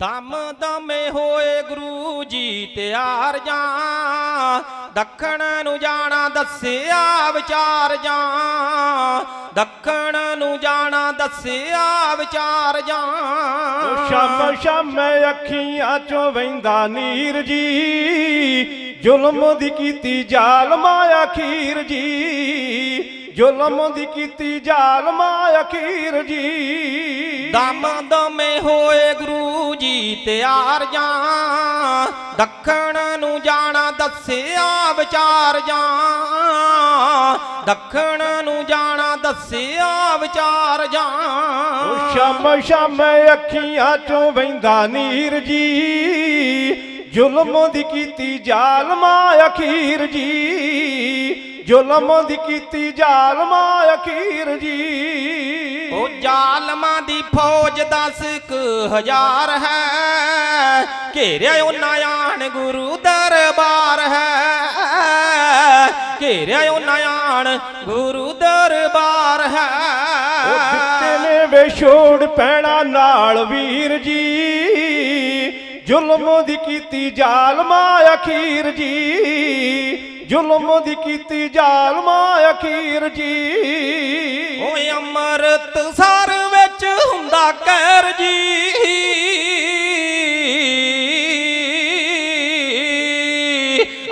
ਦਮ ਦਮੇ ਹੋਏ ਗੁਰੂ ਜੀ ਤਿਆਰ ਜਾਂ ਦੱਖਣ ਨੂੰ ਜਾਣਾ ਦੱਸਿਆ ਵਿਚਾਰ ਜਾਂ ਦੱਖਣ ਨੂੰ ਜਾਣਾ ਦੱਸਿਆ ਵਿਚਾਰ ਜਾਂ ਸ਼ਾਮ ਸ਼ਾਮ ਅੱਖੀਆਂ ਚੋਂ ਵਹਿੰਦਾ ਨੀਰ ਜੀ। ਜ਼ੁਲਮ ਦੀ ਕੀਤੀ ਜ਼ਾਲਮਾ ਅਖੀਰ ਜੀ। ਜ਼ੁਲਮ ਦੀ ਕੀਤੀ ਜ਼ਾਲਮਾ ਅਖੀਰ ਜੀ। ਦਮ ਦਮੇ ਹੋਏ ਗੁਰੂ ਜੀ ਤਿਆਰ ਜਾਂ ਦੱਖਣ ਨੂੰ ਜਾਣਾ ਦੱਸਿਆ ਵਿਚਾਰ ਜਾਂ ਦੱਖਣ ਨੂੰ ਜਾਣਾ ਦੱਸਿਆ ਵਿਚਾਰ ਜਾਂ ਸ਼ਾਮ ਸ਼ਾਮ ਅੱਖੀਆਂ ਚੋਂ ਵਹਿੰਦਾ ਨੀਰ ਜੀ। ਜ਼ੁਲਮ ਦੀ ਕੀਤੀ ਜ਼ਾਲਮਾ ਅਖੀਰ ਜੀ। ਜ਼ੁਲਮ ਦੀ ਕੀਤੀ ਜ਼ਾਲਮਾ ਅਖੀਰ ਜੀ। ਉਹ ਜ਼ਾਲਮਾਂ ਦੀ ਫੌਜ ਦਸ ਕੁ ਹਜ਼ਾਰ ਹੈ। ਘੇਰਿਆ ਉਹਨਾਂ ਆਣ ਗੁਰੂ ਦਰਬਾਰ ਹੈ। ਘੇਰਿਆ ਉਹਨਾਂ ਆਣ ਗੁਰੂ ਦਰਬਾਰ ਹੈ। ਉਹ ਦਿੱਤੇ ਨੇ ਵਿਛੋੜ ਪੈਣਾ ਨਾਲ ਵੀਰ ਜੀ। ਜ਼ੁਲਮ ਦੀ ਕੀਤੀ ਜ਼ਾਲਮਾ ਅਖੀਰ ਜੀ। ਜ਼ੁਲਮ ਦੀ ਕੀਤੀ ਜ਼ਾਲਮਾ ਅਖੀਰ ਜੀ। ਓਏ ਅੰਮ੍ਰਿਤ ਸਰ ਵਿੱਚ ਹੁੰਦਾ ਕਹਿਰ ਜੀ।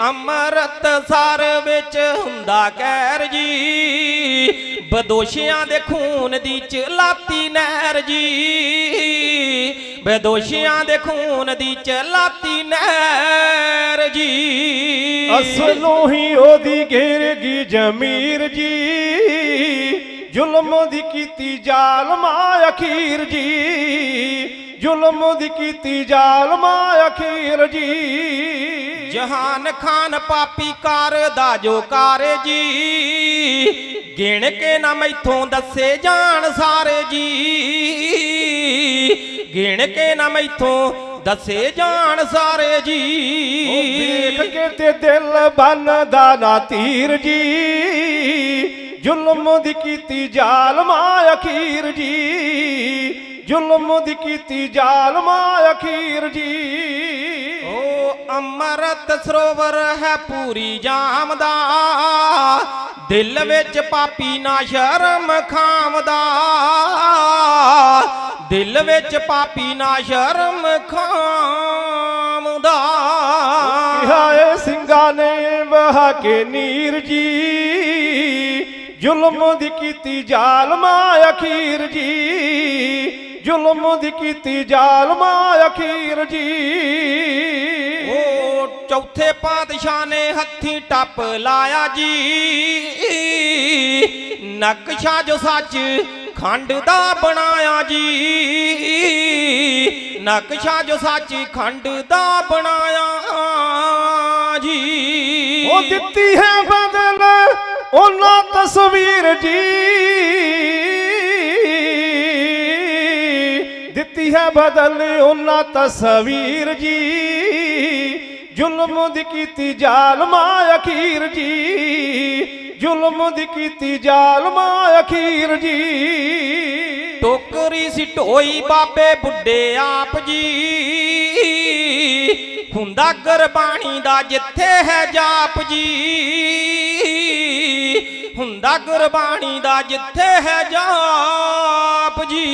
ਅੰਮ੍ਰਿਤ ਸਰ ਵਿੱਚ ਹੁੰਦਾ ਕਹਿਰ ਜੀ। ਬਦੋਸ਼ੀਆਂ ਦੇ ਖੂਨ ਦੀ ਚਲਾਤੀ ਨਹਿਰ ਜੀ। ਬਦੋਸ਼ੀਆਂ ਦੇ ਖੂਨ ਦੀ ਚਲਾਤੀ ਨਹਿਰ ਜੀ। ਅਸਲੋਂ ਹੀ ਉਹਦੀ ਘੇਰ ਗਈ ਜ਼ਮੀਰ ਜੀ। ਜ਼ੁਲਮ ਦੀ ਕੀਤੀ ਜ਼ਾਲਮਾ ਅਖੀਰ ਜੀ। ਜ਼ੁਲਮ ਦੀ ਕੀਤੀ ਜ਼ਾਲਮਾ ਅਖੀਰ ਜੀ। ਜਹਾਨ ਖਾਨ ਪਾਪੀ ਕਰਦਾ ਜੋ ਕਾਰ ਜੀ। ਗਿਣ ਕੇ ਨਾ ਮੈਥੋਂ ਦੱਸੇ ਜਾਣ ਸਾਰੇ ਜੀ। ਗਿਣ ਕੇ ਨਾ ਮੈਥੋਂ ਦੱਸੇ ਜਾਣ ਸਾਰੇ ਜੀ। ਵੇਖ ਕੇ ਤੇ ਦਿਲ ਬੰਨਦਾ ਨਾ ਤੀਰ ਜੀ। ਜ਼ੁਲਮ ਦੀ ਕੀਤੀ ਜ਼ਾਲਮਾ ਅਖੀਰ ਜੀ। ਜ਼ੁਲਮ ਦੀ ਕੀਤੀ ਜ਼ਾਲਮਾ ਅਖੀਰ ਜੀ। ਅੰਮ੍ਰਿਤ ਸਰੋਵਰ ਹੈ ਪੂਰੀ ਜਾਮ ਦਾ। ਦਿਲ ਵਿੱਚ ਪਾਪੀ ਨਾ ਸ਼ਰਮ ਖਾਮਦਾ ਦਿਲ ਵਿੱਚ ਪਾਪੀ ਨਾ ਸ਼ਰਮ ਖਾਮਦਾ ਹਾਏ ਸਿੰਘਾਂ ਨੇ ਵਹਾ ਕੇ ਨੀਰ ਜੀ। ਜ਼ੁਲਮ ਦੀ ਕੀਤੀ ਜ਼ਾਲਮਾ ਅਖੀਰ ਜੀ। ਜ਼ੁਲਮ ਦੀ ਕੀਤੀ ਜ਼ਾਲਮਾ ਅਖੀਰ ਜੀ। ਚੌਥੇ ਪਾਤਸ਼ਾਹ ਨੇ ਹੱਥੀ ਟੱਪ ਲਾਇਆ ਜੀ। ਨਕਸ਼ਾ ਜੋ ਸੱਚ ਖੰਡ ਦਾ ਬਣਾਇਆ ਜੀ। ਨਕਸ਼ਾ ਜੋ ਸੱਚ ਖੰਡ ਦਾ ਬਣਾਇਆ ਜੀ। ਉਹ ਦਿੱਤੀ ਹੈ ਬਦਲ, ਉਹਨਾਂ ਤਸਵੀਰ ਜੀ। ਦਿੱਤੀ ਹੈ ਬਦਲ, ਉਹਨਾਂ ਤਸਵੀਰ ਜੀ। ਜ਼ੁਲਮ ਦੀ ਕੀਤੀ ਜ਼ਾਲਮਾ ਅਖੀਰ ਜੀ। ਜ਼ੁਲਮ ਦੀ ਕੀਤੀ ਜ਼ਾਲਮਾ ਅਖੀਰ ਜੀ। ਟੋਕਰੀ ਸੀ ਢੋਈ ਬਾਬੇ ਬੁੱਢੇ ਆਪ ਜੀ। ਹੁੰਦਾ ਗੁਰਬਾਣੀ ਦਾ ਜਿੱਥੇ ਹੈ ਜਾਪ ਜੀ। ਹੁੰਦਾ ਗੁਰਬਾਣੀ ਦਾ ਜਿੱਥੇ ਹੈ ਜਾਪ ਜੀ।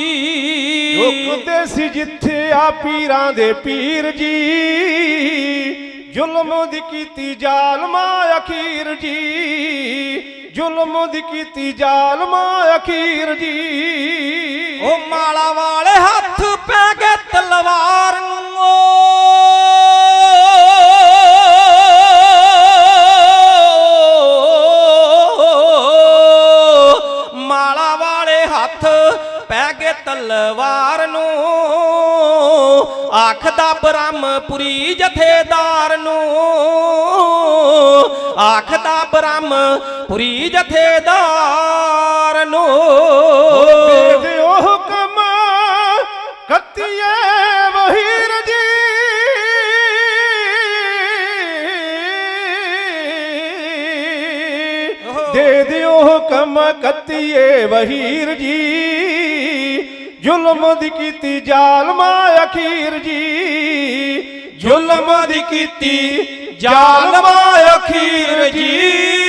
ਰੁਕਦੇ ਸੀ ਜਿੱਥੇ ਆ ਪੀਰਾਂ ਦੇ ਪੀਰ ਜੀ। ਜ਼ੁਲਮ ਦੀ ਕੀਤੀ ਜ਼ਾਲਮਾ ਅਖੀਰ ਜੀ। ਜ਼ੁਲਮ ਦੀ ਕੀਤੀ ਜ਼ਾਲਮਾ ਅਖੀਰ ਜੀ। ਉਹ ਮਾਲਾ ਵਾਲੇ ਹੱਥ ਪੈ ਗਏ ਤਲਵਾਰ ਨੂੰ ਮਾਲਾ ਵਾਲੇ ਹੱਥ ਪੈ ਗਏ ਤਲਵਾਰ ਆਖਦਾ ਬ੍ਰਹਮਪੁਰੀ ਜਥੇਦਾਰ ਨੂੰ। ਆਖਦਾ ਬ੍ਰਹਮਪੁਰੀ ਜਥੇਦਾਰ ਨੂੰ। ਦੇ ਉਹ ਹੁਕਮ ਕੱਤੀਏ ਵਹੀਰ ਜੀ। ਦੇ ਦਿਓ ਹੁਕਮ ਕੱਤੀਏ ਵਹੀਰ ਜੀ। ਜ਼ੁਲਮ ਦੀ ਕੀਤੀ ਜ਼ਾਲਮਾ ਅਖੀਰ ਜੀ। ਜ਼ੁਲਮ ਦੀ ਕੀਤੀ ਜ਼ਾਲਮਾ ਅਖੀਰ ਜੀ।